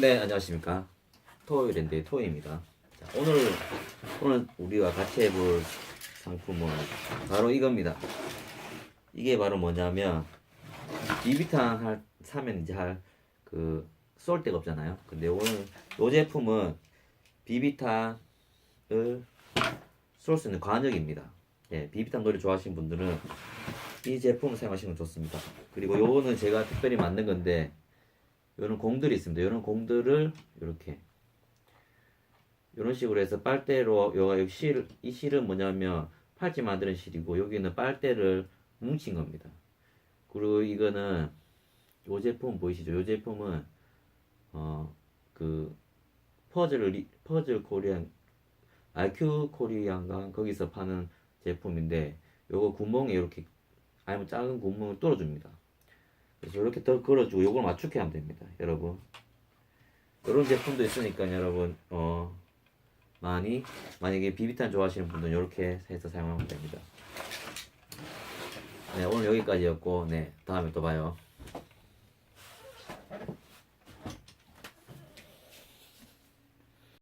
네, 안녕하십니까. 토요일인데 토요입니다. 자, 오늘 오늘 우리가 같이 해볼 상품은 바로 이겁니다. 이게 바로 뭐냐면 비비탄 할 사면 이제 할 그 쏠 데가 없잖아요. 근데 오늘 이 제품은 비비탄을 쏠 수 있는 관역입니다. 예, 비비탄 놀이 좋아하시는 분들은 이 제품을 사용하시면 좋습니다. 그리고 요거는 제가 특별히 만든 건데 이런 공들이 있습니다. 이런 공들을 이렇게 이런 식으로 해서 빨대로 실, 이 실은 뭐냐면 팔찌 만드는 실이고 여기는 빨대를 뭉친 겁니다. 그리고 이거는 요 제품 보이시죠? 요 제품은 어 그 퍼즐 리, 퍼즐 코리안 IQ 코리안가 거기서 파는 제품인데 요거 구멍에 이렇게 아니면 작은 구멍을 뚫어줍니다. 그래서 이렇게 더 걸어주고 요걸 맞추게 하면 됩니다, 여러분. 이런 제품도 있으니까 여러분 어 많이 만약에 비비탄 좋아하시는 분들은 이렇게 해서 사용하면 됩니다. 네 오늘 여기까지였고 네 다음에 또 봐요.